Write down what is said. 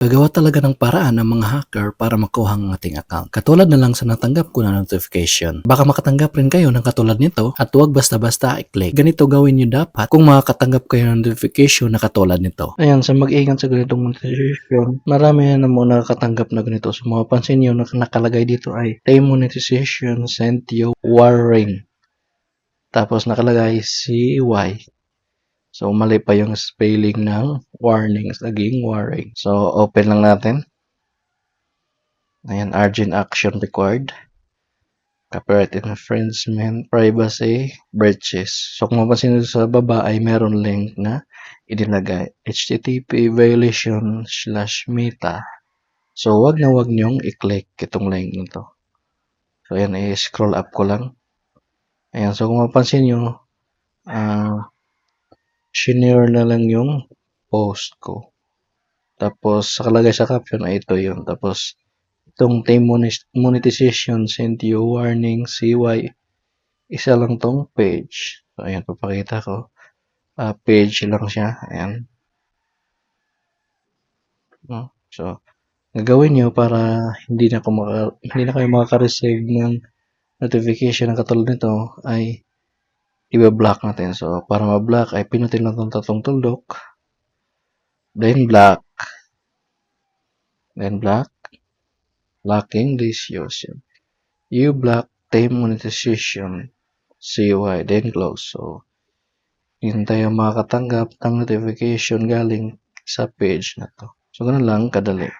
Gagawa talaga ng paraan ng mga hacker para makuha ang ating account. Katulad na lang sa natanggap ko na notification. Baka makatanggap rin kayo ng katulad nito at huwag basta-basta i-click. Ganito gawin nyo dapat kung makakatanggap kayo ng notification na katulad nito. Ayan, sa mag-ingat sa ganitong monetization, marami na muna nakatanggap na ganito. So mapapansin nyo na nakalagay dito ay Time Monetization sent you warning. Tapos nakalagay CY. So, mali pa yung spelling ng warnings, naging warning. So, open lang natin. Ayan, urgent action required. Copyright infringement, privacy, breaches. So, kung mapansin nyo sa baba ay meron link na idinagay. HTTP violation slash meta. So, wag na wag nyong i-click itong link nito. So, ayan, i-scroll up ko lang. Ayan, so kung mapansin nyo, ah, shinare na lang yung post ko. Tapos, sakalagay sa caption ay ito yun. Tapos, itong monis- monetization sent you warning CY. Isa lang tong page. So, ayan, papakita ko. Ah, page lang siya. Ayan. No? So, gagawin nyo para hindi na, ko maka, hindi na kayo makaka-receive ng notification na katulad nito ay i-block natin. So, para ma-block ay pinutin lang itong tatlong tuldok. Then, block. Then, block. Blocking user. You block time monetization. CY. Then, close. So, yun tayo makakatanggap ng notification galing sa page na to. So, ganun lang kadali.